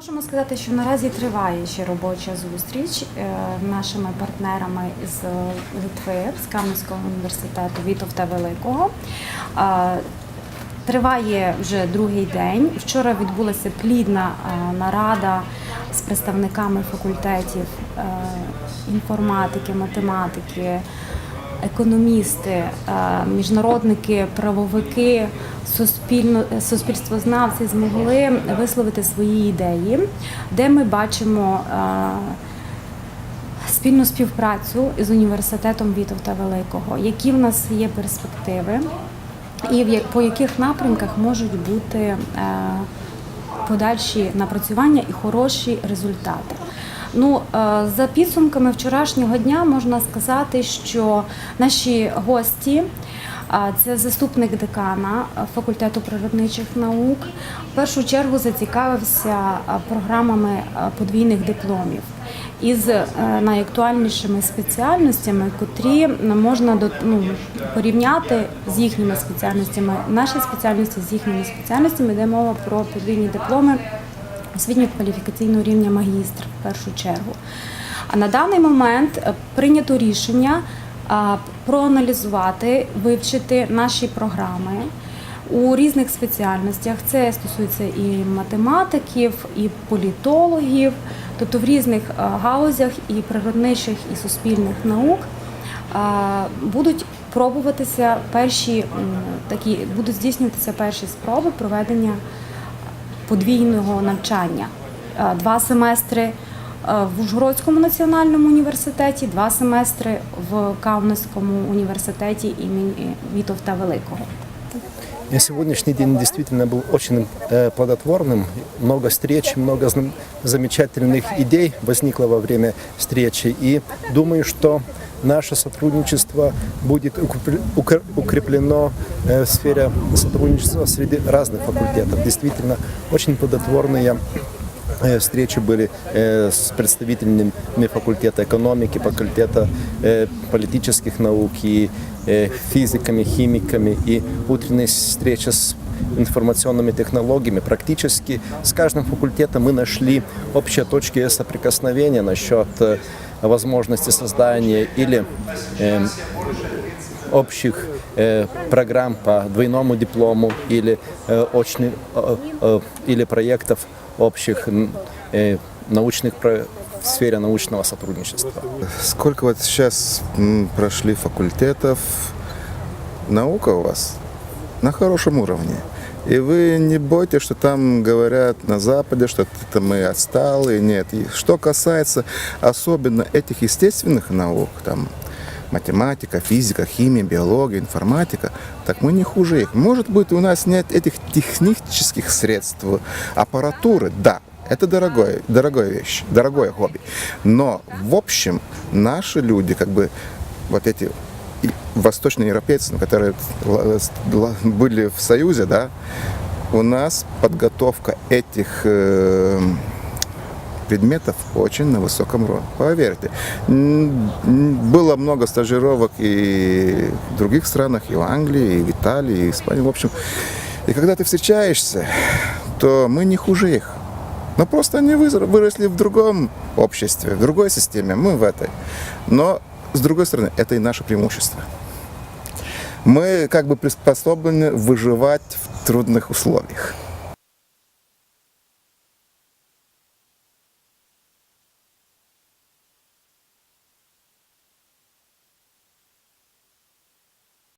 Можемо сказати, що наразі триває ще робоча зустріч е, нашими партнерами з Литви, з Кам'янського університету Вітовта Великого. Е, Триває вже другий день. Вчора відбулася плідна е, нарада з представниками факультетів інформатики, математики, економісти, е, міжнародники, правовики, суспільно, суспільствознавці змогли висловити свої ідеї, де ми бачимо е, спільну співпрацю з університетом Вітовта Великого, які в нас є перспективи, і в по яких напрямках можуть бути е, подальші напрацювання і хороші результати. Ну, е, за підсумками вчорашнього дня можна сказати, що наші гості. Це заступник декана е, факультету природничих наук. В першу чергу зацікавився програмами подвійних дипломів із е, найактуальнішими спеціальностями, котрі можна ну, порівняти з їхніми спеціальностями. Наші спеціальності з їхніми спеціальностями йде мова про подвійні дипломи освітньо-кваліфікаційного рівня магістр в першу чергу. А на даний момент е, прийнято рішення проаналізувати, вивчити наші програми у різних спеціальностях. Це стосується і математиків, і політологів, тобто в різних галузях і природничих, і суспільних наук будуть пробуватися перші такі, будуть здійснюватися перші спроби проведення подвійного навчання. Е, Два семестри е, в Ужгородському національному університеті, два семестри в Кавнецькому університеті імені Вітовта Великого. И Сегодняшний день действительно был очень э, плодотворным. Много встреч, много зна- замечательных идей возникло во время встречи. И думаю, что наше сотрудничество будет укрепл- укр- укреплено э, в сфере сотрудничества среди разных факультетов. Действительно, очень плодотворные Э, Встречи были э, с представителями факультета экономики, факультета э, политических наук и э, физиками, химиками. И утренняя встреча с информационными технологиями. Практически с каждым факультетом мы нашли общие точки соприкосновения насчет э, возможности создания или э, общих э, программ по двойному диплому или э, очный, э, э, или проектов общих э, научных про- в сфере научного сотрудничества. Сколько вот сейчас прошли факультетов? Наука у вас на хорошем уровне. И вы не бойтесь, что там говорят на Западе, что это мы отсталые. Нет. И что касается особенно этих естественных наук, там математика, физика, химия, биология, информатика, так мы не хуже их. Может быть, у нас нет этих технических средств, аппаратуры, да, это дорогое, дорогая вещь, дорогое хобби. Но в общем наши люди, как бы вот эти ну, которые л- были в Союзе, да, у нас подготовка этих э, предметов очень на высоком уровне. Поверьте. Было много стажировок и в других странах, и в Англии, и в Италии, и в Испании. В общем, и когда ты встречаешься, то мы не хуже их. Но просто они выросли в другом обществе, в другой системе, мы в этой. Но, с другой стороны, это и наше преимущество. Мы как бы приспособлены выживать в трудных условиях.